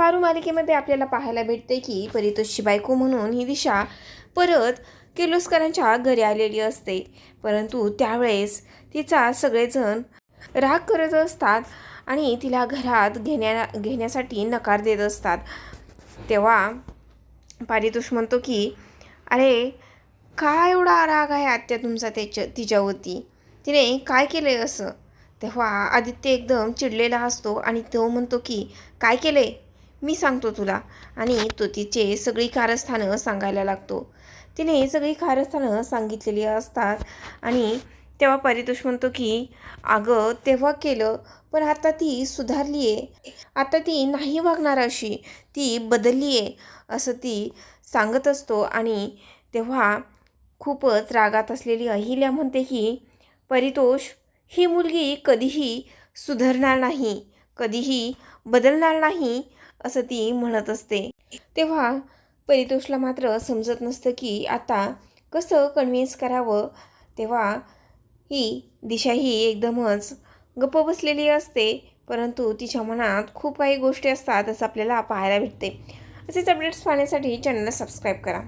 पारू मालिकेमध्ये आपल्याला पाहायला भेटते की परितोषची बायको म्हणून ही दिशा परत किर्लोस्करांच्या घरी आलेली असते. परंतु त्यावेळेस तिचा सगळेजण राग करत असतात आणि तिला घरात घेण्या घेण्यासाठी नकार देत असतात. तेव्हा पारितोष म्हणतो की अरे काय एवढा राग आहे आत्या तुमचा त्याच्या तिच्यावरती? तिने काय केलं आहे असं? तेव्हा आदित्य एकदम चिडलेला असतो आणि तो म्हणतो की काय केलं आहे मी सांगतो तुला. आणि तो तिचे सगळी कारस्थानं सांगायला लागतो. तिने सगळी कारस्थानं सांगितलेली असतात. आणि तेव्हा परितोष म्हणतो की अगं तेव्हा केलं पण आता ती सुधारली आहे. आता ती नाही वागणार अशी. ती बदलली आहे असं ती सांगत असतो. आणि तेव्हा खूपच रागात असलेली अहिल्या म्हणते की परितोष ही मुलगी कधीही सुधारणार नाही. कधीही बदलणार नाही. असं ती म्हणत असते. तेव्हा परितोषला मात्र समजत नसतं की आता कसं कन्व्हिन्स करावं. तेव्हा ही दिशा ही एकदमच गप्प बसलेली असते. परंतु तिच्या मनात खूप काही गोष्टी असतात असं आपल्याला पाहायला भेटते. असेच अपडेट्स पाहण्यासाठी चॅनलला सबस्क्राईब करा.